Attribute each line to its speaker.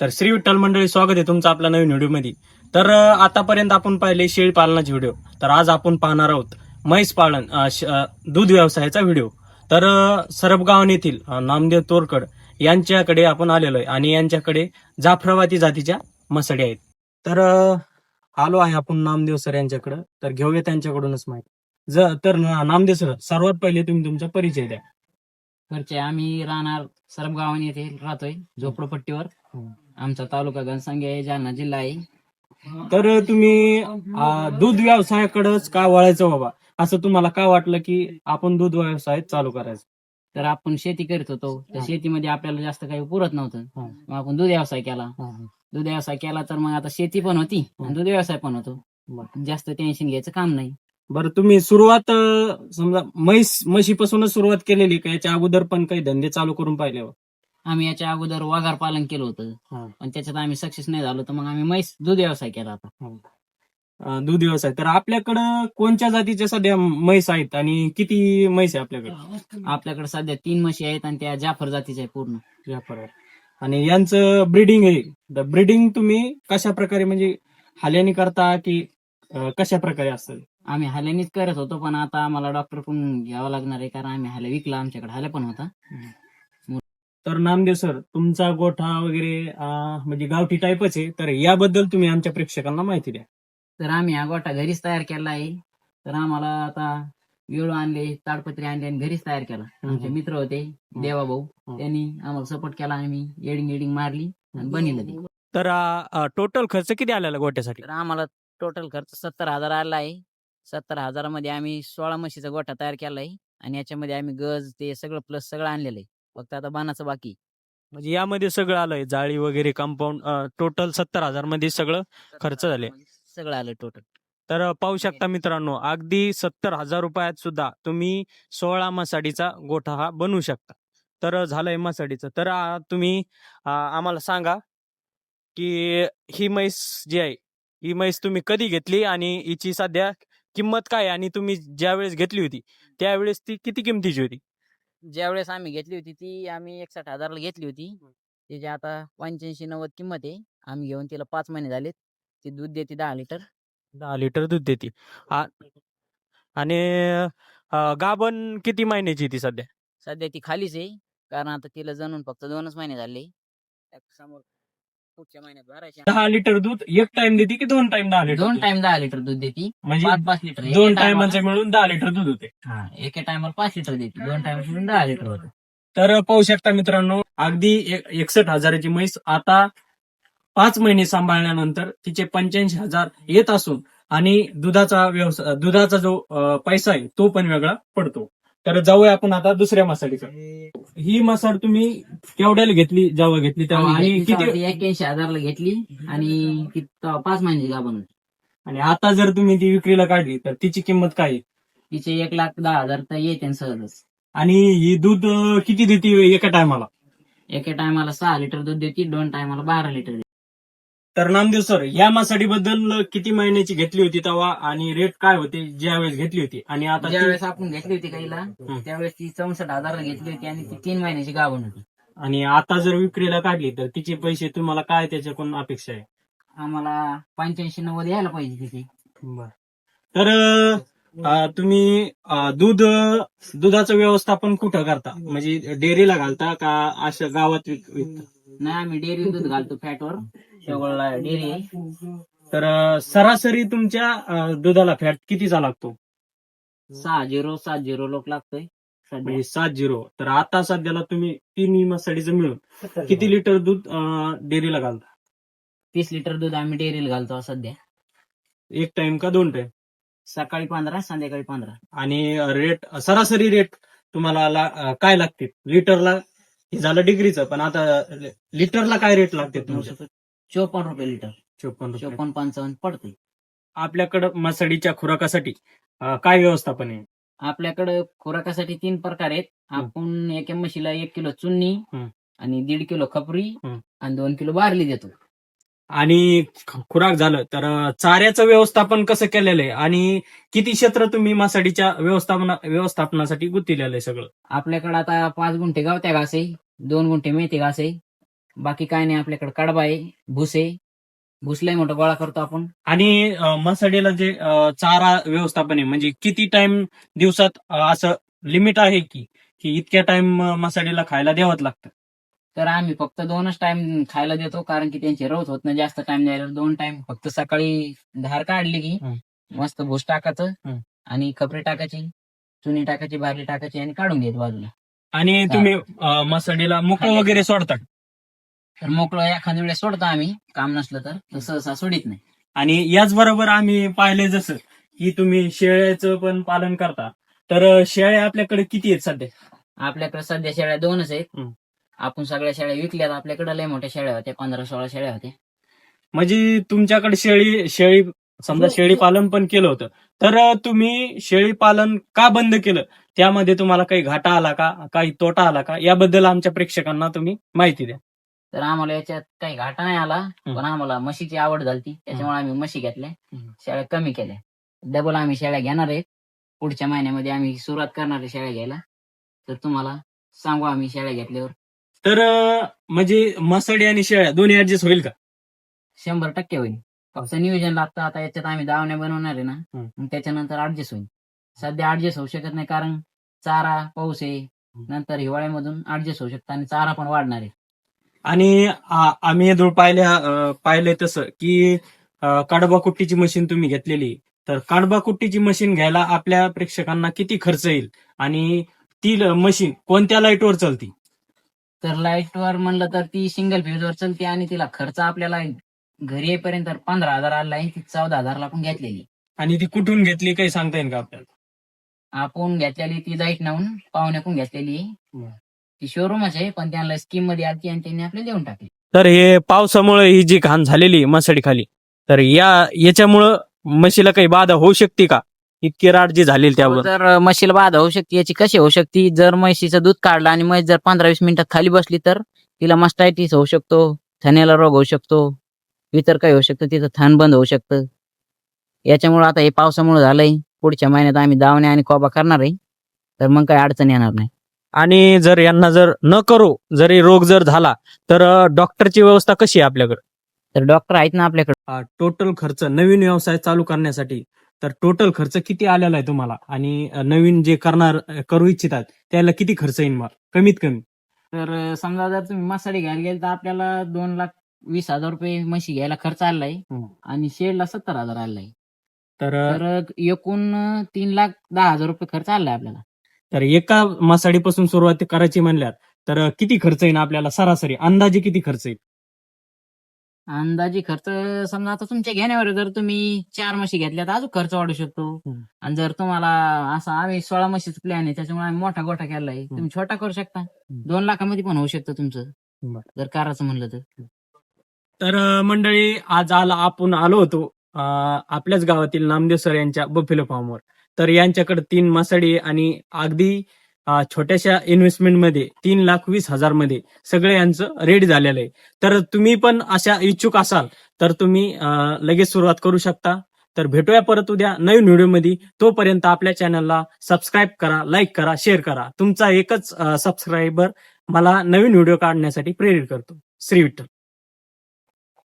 Speaker 1: तर श्री विठ्ठल मंडळी स्वागत आहे तुमचं आपल्या नवीन व्हिडिओमध्ये. तर आतापर्यंत आपण पाहिले शेळी पालनाचे व्हिडिओ. तर आज आपण पाहणार आहोत म्हैस पालन दूध व्यवसायाचा व्हिडिओ. तर सरबगाव येथील नामदेव तोरकड यांच्याकडे आपण आलेलो आहे आणि यांच्याकडे जाफराबादी जातीच्या मसडी आहेत. तर आलो आहे आपण नामदेव सर यांच्याकडे. तर घेऊया त्यांच्याकडूनच माहिती. ज तर नामदेव सर सर्वात पहिले तुम्ही तुमचा परिचय द्या.
Speaker 2: घरचे आम्ही राहणार सरबगावाने येथे राहतोय झोपडपट्टीवर. आमचा तालुका घनसंगी आहे जालना जिल्हा आहे.
Speaker 1: तर तुम्ही दूध व्यवसायाकडेच का वळायचं बाबा? असं तुम्हाला का वाटलं की आपण दूध व्यवसाय चालू करायचं?
Speaker 2: तर आपण शेती करत होतो. तर
Speaker 1: हा.
Speaker 2: शेतीमध्ये आपल्याला जास्त काही पुरत नव्हतं.
Speaker 1: हा.
Speaker 2: मग आपण दूध व्यवसाय केला. दूध व्यवसाय केला तर मग आता शेती पण होती. आणि दूध व्यवसाय पण होतो. जास्त टेन्शन घ्यायचं काम नाही.
Speaker 1: बरं तुम्ही सुरुवात अं, समजा म्हैस म्हशीपासूनच सुरुवात केलेली का? याच्या अगोदर पण काही धंदे चालू करून पाहिले हो?
Speaker 2: आम्ही याच्या अगोदर वाघार पालन केलं होतं.
Speaker 1: हा.
Speaker 2: पण त्याच्यात आम्ही सक्सेस नाही झालो तर मग आम्ही म्हैस दूध व्यवसाय केला आता
Speaker 1: अं, दूध व्यवसाय. तर आपल्याकडं कोणत्या जातीच्या सध्या म्हैस आहेत आणि किती म्हैस आहे आपल्याकडे?
Speaker 2: आपल्याकडे सध्या तीन म्हशी आहेत आणि त्या जाफर जातीच्या आहे पूर्ण.
Speaker 1: जाफर आहे. आणि यांचं ब्रीडिंग आहे तर ब्रीडिंग तुम्ही कशा प्रकारे म्हणजे हाल्यानी करता की अं, कशा प्रकारे असतं?
Speaker 2: आम्ही हाल्यानीच करत होतो पण आता आम्हाला डॉक्टर पण घ्यावं लागणार आहे कारण आम्ही हाल्या विकला आमच्याकडे हाल्या पण होता.
Speaker 1: तर नामदेव सर तुमचा गोठा वगैरे म्हणजे गावठी टाईपच आहे तर याबद्दल तुम्ही आमच्या प्रेक्षकांना माहिती द्या.
Speaker 2: तर आम्ही हा गोठा घरीच तयार केला आहे. तर आम्हाला आता वेळू आणले ताडपत्री आणले आणि घरीच तयार केला. आमचे मित्र होते देवा भाऊ. त्यांनी आम्हाला सपोर्ट केला आम्ही एडिंग एडिंग मारली आणि बनवलं ते.
Speaker 1: तर टोटल खर्च किती आलेला गोठ्यासाठी?
Speaker 2: तर आम्हाला टोटल खर्च सत्तर हजार आला आहे. सत्तर हजारामध्ये आम्ही सोळा म्हशीचा गोठा तयार केला आहे. आणि याच्यामध्ये आम्ही गज ते सगळं प्लस सगळं आणलेलं आहे. फक्त आता बाणाचं बाकी
Speaker 1: म्हणजे यामध्ये सगळं आलंय जाळी वगैरे कंपाऊंड टोटल सत्तर हजारमध्ये सगळं खर्च झाले.
Speaker 2: सगळं आलं टोटल
Speaker 1: तर पाहू शकता मित्रांनो अगदी सत्तर हजार रुपयात सुद्धा तुम्ही सोळा मसाडीचा गोठा हा बनवू शकता. तर झालंय मसाडीचं. तर तुम्ही आम्हाला सांगा की ही म्हैस जी आहे ही म्हैस तुम्ही कधी घेतली आणि हिची सध्या किंमत काय? आणि तुम्ही ज्या वेळेस घेतली होती त्यावेळेस ती किती किमतीची होती?
Speaker 2: ज्यावेळेस आम्ही घेतली होती ती आम्ही एकसठ हजारला घेतली होती. त्याची आता पंच्याऐंशी नव्वद किंमत आहे. आम्ही घेऊन तिला पाच महिने झालेत. ती दूध देते दहा लिटर.
Speaker 1: दहा लिटर दूध देते. आ- आणि अं, गाभण किती महिन्याची ती सध्या?
Speaker 2: सध्या ती खालीच आहे. कारण आता तिला जणून फक्त दोनच महिने झाले. समोर पुढच्या महिन्यात भरायचे.
Speaker 1: दहा लिटर दूध एक टाइम देते की दोन टाइम दहा लिटर
Speaker 2: दोन
Speaker 1: दूध?
Speaker 2: टाइम दहा लिटर दूध देते.
Speaker 1: म्हणजे
Speaker 2: पाच पाच लिटर. एका
Speaker 1: दोन
Speaker 2: टायमाला-
Speaker 1: टायमांचे मिळून दहा लिटर दूध होते.
Speaker 2: हा एका टायमाला पाच लिटर देते. दोन टायमाला मिळून दहा लिटर होतं.
Speaker 1: तर पाहू शकता मित्रांनो अगदी एक- एकसठ हजाराची म्हैस आता पाच महिने सांभाळल्यानंतर तिचे पंच्याऐंशी हजार येत असून आणि दुधाचा व्यवसाय दुधाचा जो अं, पैसा आहे तो पण वेगळा पडतो. तर जाऊया आपण आता दुसऱ्या मसालीकडे ही मसाल तुम्ही केवढ्याला घेतली जेव्हा घेतली तेव्हा? आणि किती
Speaker 2: एक्क्याऐंशी हजारला घेतली आणि ती तेव्हा पाच महिन्याची गाभण होती.
Speaker 1: आणि आता जर तुम्ही ती विक्रीला काढली तर तिची किंमत काय आहे?
Speaker 2: तिचे एक लाख दहा हजार तर येते सहजच.
Speaker 1: आणि ही दूध अं, किती देते एका टायमाला?
Speaker 2: एका टायमाला सहा लिटर दूध देते दोन टायमाला बारा लिटर देते.
Speaker 1: तर नामदेव सर या मासाडी बद्दल किती महिन्याची घेतली होती तेव्हा आणि रेट काय होते ज्या वेळेस घेतली होती? आणि आता ती-
Speaker 2: ज्यावेळेस आपण घेतली होती काहीला त्यावेळेस ती चौसष्ट हजारला घेतली होती आणि ती तीन महिन्याची गाभण होती.
Speaker 1: आणि आता जर विक्रीला काढली तर तिचे पैसे तुम्हाला काय त्याच्याकडून अपेक्षा आहे?
Speaker 2: आम्हाला पंच्याऐंशी नव्वद यायला पाहिजे तिथे.
Speaker 1: तर अं, तुम्ही अं, दूध दुधाचं व्यवस्थापन कुठं करता? म्हणजे डेअरीला घालता का असं गावात विक- विकता?
Speaker 2: नाही आम्ही डेअरी दूध घालतो फॅटवर. शेवळला डेअरी आहे
Speaker 1: तर सरासरी तुमच्या अं, दुधाला फॅट कितीचा लागतो?
Speaker 2: सहा झिरो सात झिरो लोक लागतोय सध्या.
Speaker 1: म्हणजे सात झिरो तर आता सध्याला तुम्ही तीन मसाडीचं मिळून किती लिटर दूध अं, डेअरीला घालता?
Speaker 2: तीस लिटर दूध आम्ही डेअरीला घालतो सध्या.
Speaker 1: एक टाइम का दोन टाइम
Speaker 2: सकाळी पंधरा संध्याकाळी पंधरा.
Speaker 1: आणि रेट सरासरी रेट तुम्हाला ला- अं, काय लागते लिटरला हे झालं डिग्रीचं पण आता लिटरला काय रेट लागते तुमच्या?
Speaker 2: चोपन्न रुपये लिटर.
Speaker 1: चोपन्न रुपये.
Speaker 2: चोपन्न पंचावन्न पडते
Speaker 1: आपल्याकडं मसाडीच्या खुराकासाठी अं, काय व्यवस्थापन आहे?
Speaker 2: आपल्याकडे खुराकासाठी तीन प्रकार आहेत. आपण एका म्हशीला एक किलो चुन्नी. आणि दीड किलो खपरी. आणि दोन किलो बारली देतो.
Speaker 1: आणि ख- खुराक झालं तर अं, चाऱ्याचं व्यवस्थापन कसं केलेलं आहे? आणि किती क्षेत्र तुम्ही मासाडीच्या व्यवस्थापना व्यवस्थापनासाठी गुंतलेलं आहे सगळं?
Speaker 2: आपल्याकडे आता पाच गुंठे गावत्या घास आहे दोन गुंठे मेथी घास आहे बाकी काय नाही आपल्याकडे कडबा आहे भुसे भुसलाही मोठा गोळा करतो आपण.
Speaker 1: आणि अं, मसाडीला जे अं, चारा व्यवस्थापन आहे म्हणजे किती टाइम दिवसात अं, असं लिमिट आहे की की इतक्या टाइम मसाडीला खायला द्यावंच लागतं?
Speaker 2: तर आम्ही फक्त दोनच टाइम खायला देतो कारण की त्यांचे रवत होत नाही जास्त टाइम द्यायला. दोन टाइम फक्त सकाळी धार काढली की
Speaker 1: हं.
Speaker 2: मस्त भूस टाकायचं. आणि खपरी टाकायची चुनी टाकायची बारली टाकायची आणि काढून घ्यायचं बाजूला.
Speaker 1: आणि तुम्ही अं, मसाडीला मोकळं वगैरे सोडता
Speaker 2: तर मोकळं एखाद्या वेळेस सोडतो आम्ही. काम नसलं तर. तर सहसा सोडित नाही.
Speaker 1: आणि याचबरोबर आम्ही पाहिले जसं की तुम्ही शेळ्याचं पण पालन करता. तर शेळ्या आपल्याकडे किती आहेत सध्या?
Speaker 2: आपल्याकडे सध्या शेळ्या दोनच आहेत.
Speaker 1: हं.
Speaker 2: आपण सगळ्या शेळ्या विकल्यात. आपल्याकडे लय मोठ्या शेळ्या होत्या. पंधरा सोळा शेळ्या होत्या.
Speaker 1: म्हणजे तुमच्याकडे शेळी शेळी समजा
Speaker 2: हो.
Speaker 1: शेळी पालन पण केलं होतं. तर तुम्ही शेळी पालन का बंद केलं? त्यामध्ये तुम्हाला काही घाटा आला का? काही तोटा आला का? याबद्दल आमच्या प्रेक्षकांना तुम्ही माहिती द्या.
Speaker 2: तर आम्हाला याच्यात काही घाटा नाही आला पण आम्हाला म्हशीची आवड झाली त्याच्यामुळे आम्ही म्हशी घेतल्या. शेळ्या कमी केल्या. डबल आम्ही शेळ्या घेणार आहेत. पुढच्या महिन्यामध्ये आम्ही सुरुवात करणार आहे शेळ्या घ्यायला. तर तुम्हाला सांगू आम्ही शेळ्या घेतल्यावर.
Speaker 1: तर म्हणजे मसाडी आणि शेळ्या दोन्ही ऍडजस्ट होईल का?
Speaker 2: शंभर टक्के होईल. फक्त नियोजन लागतं. आता याच्यात आम्ही दावण्या बनवणार आहे ना त्याच्यानंतर ऍडजस्ट होईल. सध्या ऍडजस्ट होऊ शकत नाही कारण चारा पाऊस आहे. नंतर हिवाळ्यामधून ऍडजस्ट होऊ शकतं आणि चारा पण वाढणार आहे.
Speaker 1: आणि आम्ही हे पाहिल्या अं, पाहिलंय तसं की कडबा कुट्टीची मशीन तुम्ही घेतलेली. तर कडबा कुट्टीची मशीन घ्यायला आपल्या प्रेक्षकांना किती खर्च येईल? आणि ती मशीन कोणत्या लाईटवर चालती?
Speaker 2: तर लाईटवर म्हणलं तर ती सिंगल फ्यूजवर चालते आणि तिला खर्च आपल्याला घरी येईपर्यंत पंधरा हजार आला आहे ती चौदा हजारला पण घेतलेली.
Speaker 1: आणि ती कुठून घेतली काही सांगता येईल का आपल्याला?
Speaker 2: आपण घेतलेली ती जाईट नाहून पाहुण्याकून घेतलेली. ती शोरूमच आहे पण त्यांना स्कीममध्ये आली आणि त्यांनी आपल्याला देऊन टाकली.
Speaker 1: तर हे पावसामुळे ही जी घाण झालेली मसाडी खाली तर या याच्यामुळं म्हशीला काही बाधा होऊ शकते का? इतकी राड जी झालेली त्यावर.
Speaker 2: जर म्हशीला बाधा होऊ शकते याची कशी होऊ शकते? जर म्हशीचं दूध काढलं आणि म्हैस जर पंधरा वीस मिनिटात खाली बसली तर तिला मस्टायटिस होऊ शकतो थण्याला रोग होऊ शकतो इतर काही होऊ शकतं तिचं थन बंद होऊ शकतं. याच्यामुळे आता हे पावसामुळे झालंय. पुढच्या महिन्यात आम्ही दावण्या आणि कोबा करणार आहे. तर मग काही अडचण येणार नाही.
Speaker 1: आणि जर यांना जर न करो जरी रोग जर झाला तर डॉक्टरची व्यवस्था कशी आहे आपल्याकडे?
Speaker 2: तर डॉक्टर आहेत ना आपल्याकडे.
Speaker 1: टोटल खर्च नवीन व्यवसाय चालू करण्यासाठी तर टोटल खर्च किती आलेला आहे तुम्हाला? आणि नवीन जे करणार करू इच्छितात त्याला किती खर्च येईल मग कमीत कमी.
Speaker 2: तर समजा जर तुम्ही मसाले घ्यायला गेले तर आपल्याला दोन लाख वीस हजार रुपये म्हशी घ्यायला खर्च आलाय
Speaker 1: हं.
Speaker 2: आणि शेडला सत्तर हजार आलाय
Speaker 1: तर
Speaker 2: एकूण तीन लाख दहा हजार रुपये खर्च आलाय आपल्याला.
Speaker 1: तर एका मसाडीपासून सुरुवात करायची म्हणल्यावर तर किती खर्च येईल आपल्याला सरासरी? अंदाजे किती खर्च येईल?
Speaker 2: अंदाजे खर्च समजा आता तुमच्या घेण्यावर आहे. जर तुम्ही चार म्हशी घेतल्या तर अजून खर्च वाढू शकतो. आणि जर तुम्हाला असा आम्ही सोळा म्हशीचा प्लॅन आहे त्याच्यामुळे आम्ही मोठा गोठा केलाय. तुम्ही छोटा करू शकता. दोन लाखामध्ये पण होऊ शकतं तुमचं
Speaker 1: बरं.
Speaker 2: जर करायचं म्हणलं तर.
Speaker 1: तर अं, मंडळी आज आला आपण आलो होतो अं, आपल्याच गावातील नामदेव सर यांच्या बफेलो फार्मवर तर यांच्याकडे तीन मासळी आणि अगदी छोट्याशा इन्व्हेस्टमेंटमध्ये तीन लाख वीस हजारमध्ये सगळे यांचं रेडी झालेलं आहे. तर तुम्ही पण अशा इच्छुक असाल तर तुम्ही लगेच सुरुवात करू शकता. तर भेटूया परत उद्या नवीन व्हिडिओमध्ये तोपर्यंत आपल्या चॅनलला सबस्क्राईब करा लाईक करा शेअर करा. तुमचा एकच सबस्क्रायबर मला नवीन व्हिडिओ काढण्यासाठी प्रेरित करतो. श्री विठ्ठल.